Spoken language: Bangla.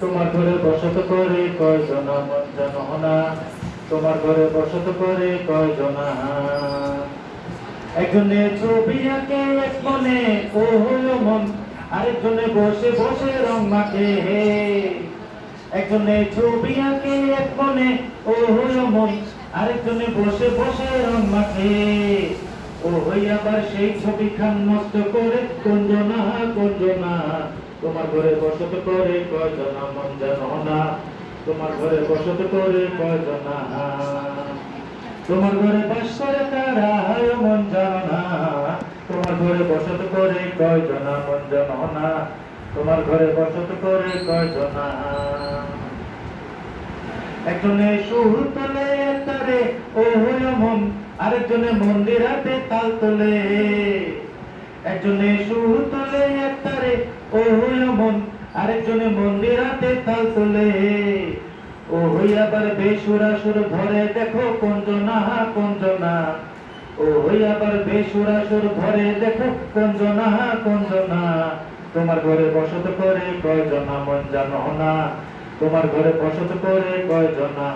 তোমার ঘরে বসত করে কয়জনা মন জানো না। তোমার ঘরে বসত করে কয়জনা একজনে ছবি আঁকে, এক মনে ও হলো মন। আরেকজনে বসে বসে রং মাখে। হে একজনে ছবি আঁকে, এক মনে ও হলো মন। আরেকজনে বসে বসে রং মাখে। ও হই আবার সেই ছবি খান নষ্ট করে, কুঞ্জনা কুঞ্জনা, তোমার ঘরে বসত করে কয়জনা, মন জানো তোমার ঘরে বসত করে কয়জনা, তোমার ঘরে বাস করে তারা হয় মন জানো না। তোমার ঘরে বসত করে কয়জনা, মন তোমার ঘরে বসত করে কয়জনা। একজনে সুর তোলে তারে ও হইল মন আরেকজনে মন্দির হাতে তাল তোলে, একজনে সুর তোলে তারে, ও হইল মন, আরেকজনে মন্দির হাতে তাল তোলে। ও হই আবার বেসুরা সুর ধরে দেখো কঞ্জনা কঞ্জনা। ও হই আবার বেসুরা সুর ধরে দেখো কঞ্জনা কঞ্জনা। তোমার ঘরে বসত করে কয়জনা মন জানো না, তোমার ঘরে বসত করে কয়জনা।